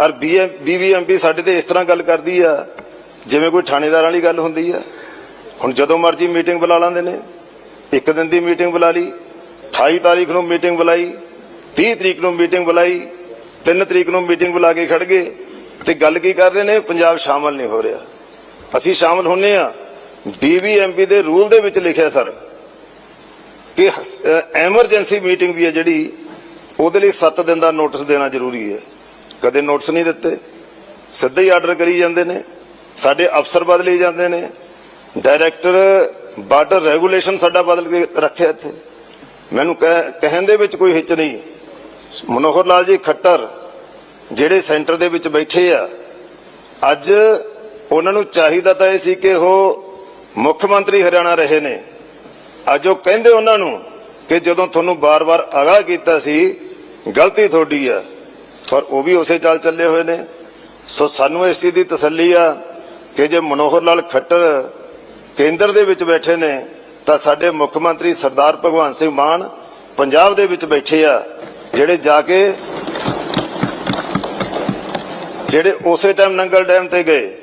ਔਰ ਬੀਬੀਐਮਪੀ ਸਾਡੇ ਤੇ ਇਸ ਤਰ੍ਹਾਂ ਗੱਲ ਕਰਦੀ ਆ, ਜਿਵੇਂ ਕੋਈ ਥਾਣੇਦਾਰ ਵਾਲੀ ਗੱਲ ਹੁੰਦੀ ਆ। ਹੁਣ ਜਦੋਂ ਮਰਜ਼ੀ ਮੀਟਿੰਗ ਬੁਲਾ ਲੈਂਦੇ ਨੇ। ਇੱਕ ਦਿਨ ਦੀ ਮੀਟਿੰਗ ਬੁਲਾ ਲਈ 28 ਤਾਰੀਖ ਨੂੰ ਮੀਟਿੰਗ ਬੁਲਾਈ 30 ਤਰੀਕ ਨੂੰ ਮੀਟਿੰਗ ਬੁਲਾਈ 3 ਤਰੀਕ ਨੂੰ ਮੀਟਿੰਗ ਬੁਲਾ ਕੇ ਖੜ ਗਏ। ਤੇ ਗੱਲ ਕੀ ਕਰ ਰਹੇ ਨੇ? ਪੰਜਾਬ ਸ਼ਾਮਲ ਨਹੀਂ ਹੋ ਰਿਹਾ। ਅਸੀਂ ਸ਼ਾਮਲ ਹੁੰਨੇ ਆ। ਬੀਬੀਐਮਪੀ ਦੇ ਰੂਲ ਦੇ ਵਿੱਚ ਲਿਖਿਆ ਸਰ ਕਿ ਐਮਰਜੈਂਸੀ ਮੀਟਿੰਗ ਵੀ ਹੈ ਜਿਹੜੀ, ਉਹਦੇ ਲਈ 7 ਦਿਨ ਦਾ ਨੋਟਿਸ ਦੇਣਾ ਜ਼ਰੂਰੀ ਹੈ। ਕਦੇ ਨੋਟਿਸ ਨਹੀਂ ਦਿੱਤੇ, ਸਿੱਧੇ ਹੀ ਆਰਡਰ ਕਰੀ ਜਾਂਦੇ ਨੇ, ਸਾਡੇ ਅਫਸਰ ਬਦਲੇ ਜਾਂਦੇ ਨੇ, ਡਾਇਰੈਕਟਰ ਬਾਰਡਰ ਰੈਗੂਲੇਸ਼ਨ ਸਾਡਾ ਬਦਲ ਕੇ ਰੱਖਿਆ ਇੱਥੇ। ਮੈਨੂੰ ਕਹਿਣ ਦੇ ਵਿੱਚ ਕੋਈ ਹਿੱਚ ਨਹੀਂ। ਮਨੋਹਰ ਲਾਲ ਜੀ ਖੱਟਰ, ਜਿਹੜੇ ਸੈਂਟਰ ਦੇ ਵਿੱਚ ਬੈਠੇ ਆ, ਅੱਜ ਉਹਨਾਂ ਨੂੰ ਚਾਹੀਦਾ ਤਾਂ ਇਹ ਸੀ ਕਿ ਉਹ ਮੁੱਖ ਮੰਤਰੀ ਹਰਿਆਣਾ ਰਹੇ ਨੇ। ਅੱਜ ਉਹ ਕਹਿੰਦੇ ਉਹਨਾਂ ਨੂੰ ਕਿ ਜਦੋਂ ਤੁਹਾਨੂੰ ਬਾਰ-ਬਾਰ ਅਗਾਹ ਕੀਤਾ ਸੀ, ਗਲਤੀ ਤੁਹਾਡੀ ਆ। ਪਰ ਉਹ ਵੀ ਉਸੇ ਚਾਲ ਚੱਲੇ ਹੋਏ ਨੇ। ਸੋ ਸਾਨੂੰ ਇਸ ਚੀਜ਼ ਦੀ ਤਸੱਲੀ ਆ ਕਿ ਜੇ ਮਨੋਹਰ ਲਾਲ ਖੱਟਰ ਕੇਂਦਰ ਦੇ ਵਿੱਚ ਬੈਠੇ ਨੇ, ਤਾਂ ਸਾਡੇ ਮੁੱਖ ਮੰਤਰੀ ਸਰਦਾਰ ਭਗਵੰਤ ਸਿੰਘ ਮਾਨ ਪੰਜਾਬ ਦੇ ਵਿੱਚ ਬੈਠੇ ਆ, ਜਿਹੜੇ ਜਾ ਕੇ ਜਿਹੜੇ ਉਸੇ ਟਾਈਮ ਨੰਗਲ ਡੈਮ ਤੇ ਗਏ।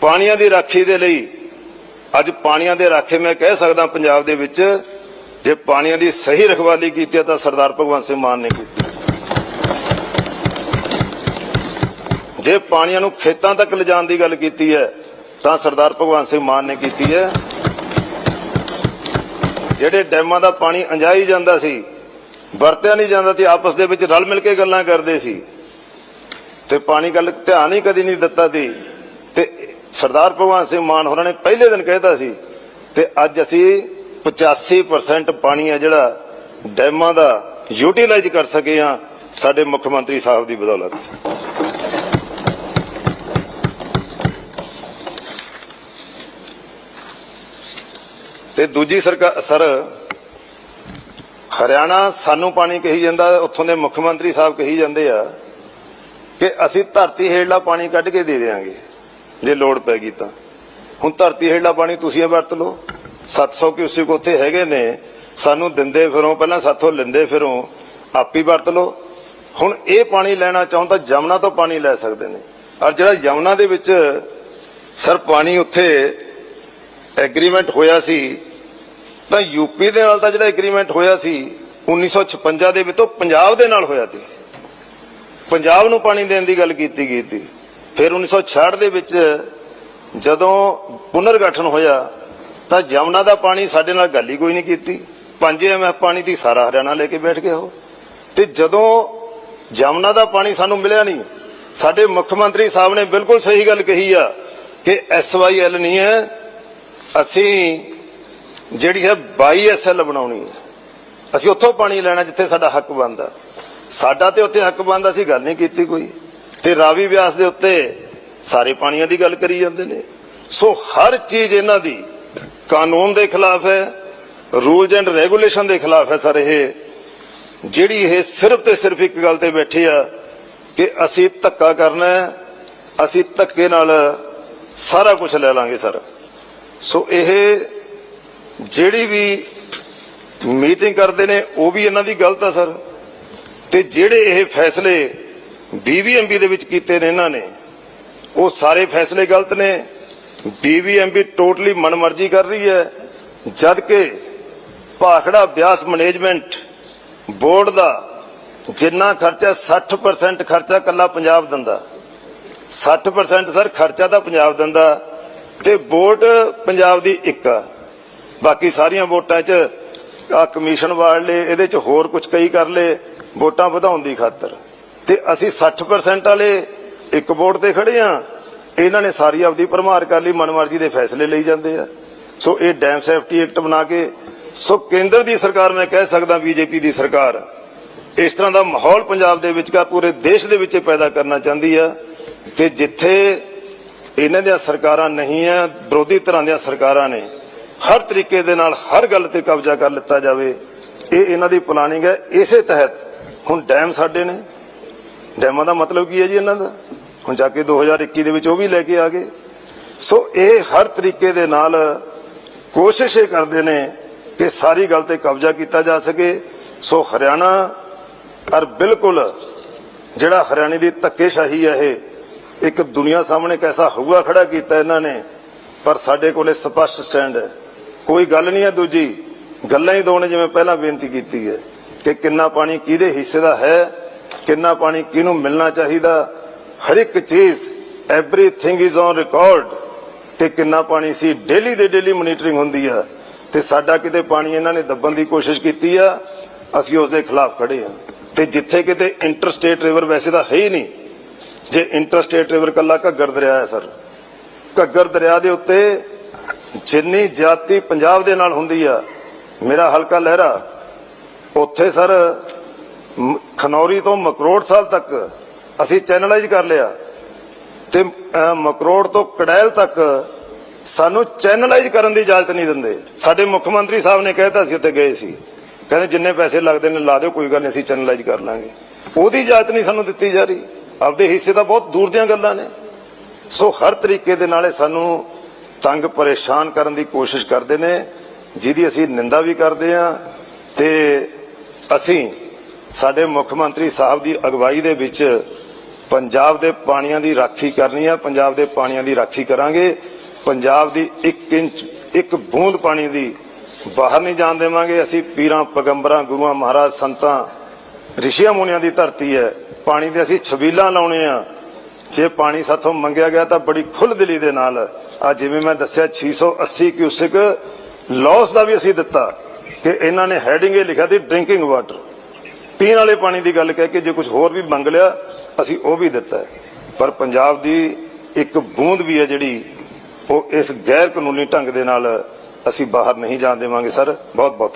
ਪਾਣੀਆਂ ਦੀ ਰਾਖੀ ਦੇ ਲਈ ਅੱਜ ਪਾਣੀਆਂ ਦੇ ਰਾਖੇ ਮੈਂ ਕਹਿ ਸਕਦਾ ਪੰਜਾਬ ਦੇ ਵਿੱਚ, ਜੇ ਪਾਣੀਆਂ ਦੀ ਸਹੀ ਰਖਵਾਲੀ ਕੀਤੀ ਤਾਂ ਸਰਦਾਰ ਭਗਵੰਤ ਸਿੰਘ ਮਾਨ ਨੇ ਕੀਤੀ। ਜੇ ਪਾਣੀਆਂ ਨੂੰ ਖੇਤਾਂ ਤੱਕ ਲਿਜਾਣ ਦੀ ਗੱਲ ਕੀਤੀ ਹੈ, ਤਾਂ ਸਰਦਾਰ ਭਗਵੰਤ ਸਿੰਘ ਮਾਨ ਨੇ ਕੀਤੀ ਹੈ। ਜਿਹੜੇ ਡੈਮਾਂ ਦਾ ਪਾਣੀ ਅੰਜਾਈ ਜਾਂਦਾ ਸੀ, ਵਰਤਿਆ ਨਹੀਂ ਜਾਂਦਾ ਸੀ ਆਪਸ ਦੇ ਵਿੱਚ ਰਲ ਮਿਲ ਕੇ ਗੱਲਾਂ ਕਰਦੇ ਸੀ। ਤੇ ਪਾਣੀ ਗੱਲ ਧਿਆਨ ਹੀ ਕਦੀ ਨਹੀਂ ਦਿੱਤਾ ਸੀ। ਤੇ ਸਰਦਾਰ ਭਗਵੰਤ ਸਿੰਘ ਮਾਨ ਹੋਰਾਂ ਨੇ ਪਹਿਲੇ ਦਿਨ ਕਹਿਤਾ ਸੀ ਤੇ ਅੱਜ ਅਸੀਂ 85% ਪਾਣੀ ਆ ਜਿਹੜਾ ਡੈਮਾਂ ਦਾ ਯੂਟਿਲਾਈਜ਼ ਕਰ ਸਕੇ ਆ ਸਾਡੇ ਮੁੱਖ ਮੰਤਰੀ ਸਾਹਿਬ ਦੀ ਬਦੌਲਤ। ਤੇ ਦੂਜੀ ਸਰਕਾਰ ਸਰ, ਹਰਿਆਣਾ ਸਾਨੂੰ ਪਾਣੀ ਕਹੀ ਜਾਂਦਾ ਉੱਥੋਂ ਦੇ ਮੁੱਖ ਮੰਤਰੀ ਸਾਹਿਬ ਕਹੀ ਜਾਂਦੇ ਆ ਕਿ ਅਸੀਂ ਧਰਤੀ ਹੇਠਲਾ ਪਾਣੀ ਕੱਢ ਕੇ ਦੇ ਦੇਵਾਂਗੇ ਜੇ ਲੋੜ ਪੈ ਗਈ ਤਾਂ। ਹੁਣ ਧਰਤੀ ਹੇਠਲਾ ਪਾਣੀ ਤੁਸੀਂ ਇਹ ਵਰਤ ਲਓ। 700 ਕਿਊਸਿਕ ਉੱਥੇ ਹੈਗੇ ਨੇ, ਸਾਨੂੰ ਦਿੰਦੇ ਫਿਰੋਂ, ਪਹਿਲਾਂ ਸਾਥੋਂ ਲੈਂਦੇ ਫਿਰੋਂ, ਆਪੀ ਵਰਤ ਲਓ। ਹੁਣ ਇਹ ਪਾਣੀ ਲੈਣਾ ਚਾਹੁੰ ਤਾਂ ਜਮਨਾ ਤੋਂ ਪਾਣੀ ਲੈ ਸਕਦੇ ਨੇ। ਔਰ ਜਿਹੜਾ ਜਮਨਾ ਦੇ ਵਿੱਚ ਸਰ ਪਾਣੀ ਉੱਥੇ ਐਗਰੀਮੈਂਟ ਹੋਇਆ ਸੀ, ਤਾਂ ਯੂਪੀ ਦੇ ਨਾਲ ਤਾਂ ਜਿਹੜਾ ਐਗਰੀਮੈਂਟ ਹੋਇਆ ਸੀ 1956 ਦੇ ਵਿੱਚ ਉਹ ਪੰਜਾਬ ਦੇ ਨਾਲ ਹੋਇਆ ਸੀ। ਪੰਜਾਬ ਨੂੰ ਪਾਣੀ ਦੇਣ ਦੀ ਗੱਲ ਕੀਤੀ ਗਈ ਸੀ। ਫਿਰ 1966 ਦੇ ਵਿੱਚ ਜਦੋਂ ਪੁਨਰਗਠਨ ਹੋਇਆ, ਤਾਂ ਜਮਨਾ ਦਾ ਪਾਣੀ ਸਾਡੇ ਨਾਲ ਗੱਲ ਹੀ ਕੋਈ ਨਹੀਂ ਕੀਤੀ। 5 ਐਮਐਫ ਪਾਣੀ ਦੀ ਸਾਰਾ ਹਰਿਆਣਾ ਲੈ ਕੇ ਬੈਠ ਗਿਆ ਉਹ। ਤੇ ਜਦੋਂ ਜਮਨਾ ਦਾ ਪਾਣੀ ਸਾਨੂੰ ਮਿਲਿਆ ਨਹੀਂ, ਸਾਡੇ ਮੁੱਖ ਮੰਤਰੀ ਸਾਹਿਬ ਨੇ ਬਿਲਕੁਲ ਸਹੀ ਗੱਲ ਕਹੀ ਆ ਕਿ ਐਸਵਾਈਐਲ ਨਹੀਂ ਹੈ ਅਸੀਂ ਜਿਹੜੀ ਹੈ 22ਐਸਐਲ ਬਣਾਉਣੀ ਹੈ। ਅਸੀਂ ਉੱਥੋਂ ਪਾਣੀ ਲੈਣਾ ਜਿੱਥੇ ਸਾਡਾ ਹੱਕ ਬਣਦਾ। ਸਾਡਾ ਤੇ ਉੱਥੇ ਹੱਕ ਬਣਦਾ ਸੀ ਗੱਲ ਨਹੀਂ ਕੀਤੀ ਕੋਈ। ਤੇ ਰਾਵੀ ਵਿਆਸ ਦੇ ਉੱਤੇ ਸਾਰੇ ਪਾਣੀਆਂ ਦੀ ਗੱਲ ਕਰੀ ਜਾਂਦੇ ਨੇ। ਸੋ ਹਰ ਚੀਜ਼ ਇਹਨਾਂ ਦੀ ਕਾਨੂੰਨ ਦੇ ਖਿਲਾਫ ਹੈ, ਰੂਲਸ ਐਂਡ ਰੈਗੂਲੇਸ਼ਨ ਦੇ ਖਿਲਾਫ ਹੈ ਸਰ ਇਹ। ਜਿਹੜੀ ਇਹ ਸਿਰਫ ਤੇ ਸਿਰਫ ਇੱਕ ਗੱਲ ਤੇ ਬੈਠੇ ਆ ਕਿ ਅਸੀਂ ਧੱਕਾ ਕਰਨਾ ਅਸੀਂ ਧੱਕੇ ਨਾਲ ਸਾਰਾ ਕੁਝ ਲੈ ਲਾਂਗੇ ਸਰ। ਸੋ ਇਹ ਜਿਹੜੀ ਵੀ ਮੀਟਿੰਗ ਕਰਦੇ ਨੇ, ਉਹ ਵੀ ਇਹਨਾਂ ਦੀ ਗਲਤ ਆ, ਸਰ। ਤੇ ਜਿਹੜੇ ਇਹ ਫੈਸਲੇ ਬੀਬੀਐਮਬੀ ਦੇ ਵਿੱਚ ਕੀਤੇ ਨੇ ਇਹਨਾਂ ਨੇ, ਉਹ ਸਾਰੇ ਫੈਸਲੇ ਗਲਤ ਨੇ। ਬੀਬੀਐਮਬੀ ਟੋਟਲੀ ਮਨਮਰਜ਼ੀ ਕਰ ਰਹੀ ਹੈ ਜਦ ਕਿ ਭਾਖੜਾ ਬਿਆਸ ਮੈਨੇਜਮੈਂਟ ਬੋਰਡ ਦਾ ਜਿੰਨਾ ਖਰਚਾ 60% ਖਰਚਾ ਕੱਲਾ ਪੰਜਾਬ ਦਿੰਦਾ। 60% ਸਰ ਖਰਚਾ ਤਾਂ ਪੰਜਾਬ ਦਿੰਦਾ। ਤੇ ਵੋਟ ਪੰਜਾਬ ਦੀ ਇੱਕ ਆ। ਬਾਕੀ ਸਾਰੀਆਂ ਵੋਟਾਂ 'ਚ ਆ ਕਮਿਸ਼ਨ ਵਾੜ ਲਏ, ਇਹਦੇ 'ਚ ਹੋਰ ਕੁਝ ਕਈ ਕਰ ਲਏ, ਵੋਟਾਂ ਵਧਾਉਣ ਦੀ ਖਾਤਰ। ਤੇ ਅਸੀਂ 60% ਵਾਲੇ ਇੱਕ ਵੋਟ ਤੇ ਖੜੇ ਆ। ਇਹਨਾਂ ਨੇ ਸਾਰੀ ਆਪਦੀ ਭਰਮਾਰ ਕਰ ਲਈ, ਮਨਮਰਜ਼ੀ ਦੇ ਫੈਸਲੇ ਲਈ ਜਾਂਦੇ ਆ। ਸੋ ਇਹ ਡੈਮ ਸੇਫਟੀ ਐਕਟ ਬਣਾ ਕੇ, ਸੋ ਕੇਂਦਰ ਦੀ ਸਰਕਾਰ, ਮੈਂ ਕਹਿ ਸਕਦਾ ਬੀਜੇਪੀ ਦੀ ਸਰਕਾਰ, ਇਸ ਤਰ੍ਹਾਂ ਦਾ ਮਾਹੌਲ ਪੰਜਾਬ ਦੇ ਵਿੱਚ ਕਾ ਪੂਰੇ ਦੇਸ਼ ਦੇ ਵਿੱਚ ਪੈਦਾ ਕਰਨਾ ਚਾਹੁੰਦੀ ਆ ਕਿ ਜਿੱਥੇ ਇਹਨਾਂ ਦੀਆਂ ਸਰਕਾਰਾਂ ਨਹੀਂ ਆ ਵਿਰੋਧੀ ਤਰ੍ਹਾਂ ਦੀਆਂ ਸਰਕਾਰਾਂ ਨੇ। ਹਰ ਤਰੀਕੇ ਦੇ ਨਾਲ ਹਰ ਗੱਲ ਤੇ ਕਬਜ਼ਾ ਕਰ ਲਿੱਤਾ ਜਾਵੇ। ਇਹ ਇਹਨਾਂ ਦੀ ਪਲਾਨਿੰਗ ਹੈ ਇਸੇ ਤਹਿਤ ਹੁਣ ਡੈਮ ਸਾਡੇ ਨੇ। ਡੈਮਾਂ ਦਾ ਮਤਲਬ ਕੀ ਹੈ ਜੀ ਇਹਨਾਂ ਦਾ? ਹੁਣ ਜਾ ਕੇ 2021 ਦੇ ਵਿੱਚ ਉਹ ਵੀ ਲੈ ਕੇ ਆ ਗਏ। ਸੋ ਇਹ ਹਰ ਤਰੀਕੇ ਦੇ ਨਾਲ ਕੋਸ਼ਿਸ਼ ਇਹ ਕਰਦੇ ਨੇ ਕਿ ਸਾਰੀ ਗੱਲ ਤੇ ਕਬਜ਼ਾ ਕੀਤਾ ਜਾ ਸਕੇ। ਸੋ ਹਰਿਆਣਾ, ਔਰ ਬਿਲਕੁਲ ਜਿਹੜਾ ਹਰਿਆਣੇ ਦੀ ਧੱਕੇਸ਼ਾਹੀ ਹੈ ਇਹ ਇੱਕ ਦੁਨੀਆ ਸਾਹਮਣੇ ਇੱਕ ਐਸਾ ਹਊਆ ਖੜਾ ਕੀਤਾ ਇਹਨਾਂ ਨੇ, ਪਰ ਸਾਡੇ ਕੋਲੇ ਸਪਸ਼ਟ ਸਟੈਂਡ ਹੈ। ਕੋਈ ਗੱਲ ਨਹੀਂ ਹੈ ਦੂਜੀ। ਗੱਲਾਂ ਹੀ ਦੋ ਜਿਵੇਂ ਪਹਿਲਾਂ ਬੇਨਤੀ ਕੀਤੀ ਹੈ ਕਿ ਕਿੰਨਾ ਪਾਣੀ ਕਿਹਦੇ ਹਿੱਸੇ ਦਾ ਹੈ, ਕਿੰਨਾ ਪਾਣੀ ਕਿਹਨੂੰ ਮਿਲਣਾ ਚਾਹੀਦਾ। ਹਰ ਇੱਕ ਚੀਜ਼ ਐਵਰੀਥਿੰਗ ਇਜ਼ ਔਨ ਰਿਕਾਰਡ ਕਿ ਕਿੰਨਾ ਪਾਣੀ ਸੀ। ਡੇਲੀ ਦੇ ਡੇਲੀ ਮੋਨੀਟਰਿੰਗ ਹੁੰਦੀ ਆ। ਤੇ ਸਾਡਾ ਕਿਤੇ ਪਾਣੀ ਇਹਨਾਂ ਨੇ ਦੱਬਣ ਦੀ ਕੋਸ਼ਿਸ਼ ਕੀਤੀ ਆ, ਅਸੀਂ ਉਸ ਦੇ ਖਿਲਾਫ ਖੜੇ ਆ ਤੇ ਜਿੱਥੇ ਕਿਤੇ ਇੰਟਰਸਟੇਟ ਰਿਵਰ ਵੈਸੇ ਤਾਂ ਹੈ ਹੀ ਨਹੀਂ। ਜੇ ਇੰਟਰਸਟੇਟ ਰਿਵਰ ਕੱਲਾ ਘੱਗਰ ਦਰਿਆ ਹੈ ਸਰ। ਘੱਗਰ ਦਰਿਆ ਦੇ ਉੱਤੇ ਜਿੰਨੀ ਜਾਤੀ ਪੰਜਾਬ ਦੇ ਨਾਲ ਹੁੰਦੀ ਆ, ਮੇਰਾ ਹਲਕਾ ਲਹਿਰਾ, ਉੱਥੇ ਸਰ ਖਨੌਰੀ ਤੋਂ ਮਕਰੋੜ ਸਾਲ ਤੱਕ ਅਸੀਂ ਚੈਨਲਾਈਜ਼ ਕਰ ਲਿਆ। ਤੇ ਮਕਰੋੜ ਤੋਂ ਕੜੈਲ ਤੱਕ ਸਾਨੂੰ ਚੈਨਲਾਈਜ਼ ਕਰਨ ਦੀ ਇਜਾਜ਼ਤ ਨਹੀਂ ਦਿੰਦੇ। ਸਾਡੇ ਮੁੱਖ ਮੰਤਰੀ ਸਾਹਿਬ ਨੇ ਕਹਿਤਾ ਸੀ ਉੱਥੇ ਗਏ ਸੀ। ਕਹਿੰਦੇ ਜਿੰਨੇ ਪੈਸੇ ਲੱਗਦੇ ਨੇ ਲਾ ਦਿਓ, ਕੋਈ ਗੱਲ ਨਹੀਂ, ਅਸੀਂ ਚੈਨਲਾਈਜ਼ ਕਰ ਲਾਂਗੇ। ਉਹਦੀ ਇਜਾਜ਼ਤ ਨਹੀਂ ਸਾਨੂੰ ਦਿੱਤੀ ਜਾ ਰਹੀ। ਆਪਦੇ ਹਿੱਸੇ ਤਾਂ ਬਹੁਤ ਦੂਰ ਦੀਆਂ ਗੱਲਾਂ ਨੇ। ਸੋ ਹਰ ਤਰੀਕੇ ਦੇ ਨਾਲ ਸਾਨੂੰ ਤੰਗ ਪਰੇਸ਼ਾਨ ਕਰਨ ਦੀ ਕੋਸ਼ਿਸ਼ ਕਰਦੇ ਨੇ, ਜਿਹਦੀ ਅਸੀਂ ਨਿੰਦਾ ਵੀ ਕਰਦੇ ਹਾਂ ਤੇ ਅਸੀਂ ਸਾਡੇ ਮੁੱਖ ਮੰਤਰੀ ਸਾਹਿਬ ਦੀ ਅਗਵਾਈ ਦੇ ਵਿੱਚ ਪੰਜਾਬ ਦੇ ਪਾਣੀਆਂ ਦੀ ਰਾਖੀ ਕਰਨੀ ਆ, ਪੰਜਾਬ ਦੇ ਪਾਣੀਆਂ ਦੀ ਰਾਖੀ ਕਰਾਂਗੇ। ਪੰਜਾਬ ਦੀ 1 ਇੰਚ, ਇੱਕ ਬੂੰਦ ਪਾਣੀ ਦੀ ਬਾਹਰ ਨਹੀਂ ਜਾਣ ਦੇਵਾਂਗੇ। ਅਸੀਂ ਪੀਰਾਂ, ਪਗੰਬਰਾਂ, ਗੁਰੂਆਂ, ਮਹਾਰਾਜ, ਸੰਤਾਂ ਰਿਸ਼ੀਆਂ ਮੁਨੀਆਂ ਦੀ ਧਰਤੀ ਹੈ। ਪਾਣੀ ਦੇ ਅਸੀਂ ਛਬੀਲਾਂ ਲਾਉਣੇ ਆ। ਜੇ ਪਾਣੀ ਸਾਥੋਂ ਮੰਗਿਆ ਗਿਆ ਤਾਂ ਬੜੀ ਖੁੱਲ ਖੁੱਲ੍ਹਦਿਲੀ ਦੇ ਨਾਲ। ਆ ਜਿਵੇਂ ਮੈਂ ਦੱਸਿਆ 680 ਕਿਊਸਿਕ ਲਾਸ ਦਾ ਵੀ ਅਸੀਂ ਦਿੱਤਾ ਕਿ ਇਹਨਾਂ ਨੇ ਹੈਡਿੰਗ ਇਹ ਲਿਖਿਆ ਸੀ ਡਰਿੰਕਿੰਗ ਵਾਟਰ ਪੀਣ ਵਾਲੇ ਪਾਣੀ ਦੀ ਗੱਲ ਕਹਿ ਕੇ ਜੇ ਕੁਝ ਹੋਰ ਵੀ ਮੰਗ ਲਿਆ, ਅਸੀਂ ਉਹ ਵੀ ਦਿੱਤਾ ਪਰ ਪੰਜਾਬ ਦੀ ਇੱਕ ਬੂੰਦ ਵੀ ਹੈ ਜਿਹੜੀ, ਉਹ ਇਸ ਗੈਰ ਕਾਨੂੰਨੀ ਢੰਗ ਦੇ ਨਾਲ ਅਸੀਂ ਬਾਹਰ ਨਹੀਂ ਜਾਣ ਦੇਵਾਂਗੇ, ਸਰ। ਬਹੁਤ ਬਹੁਤ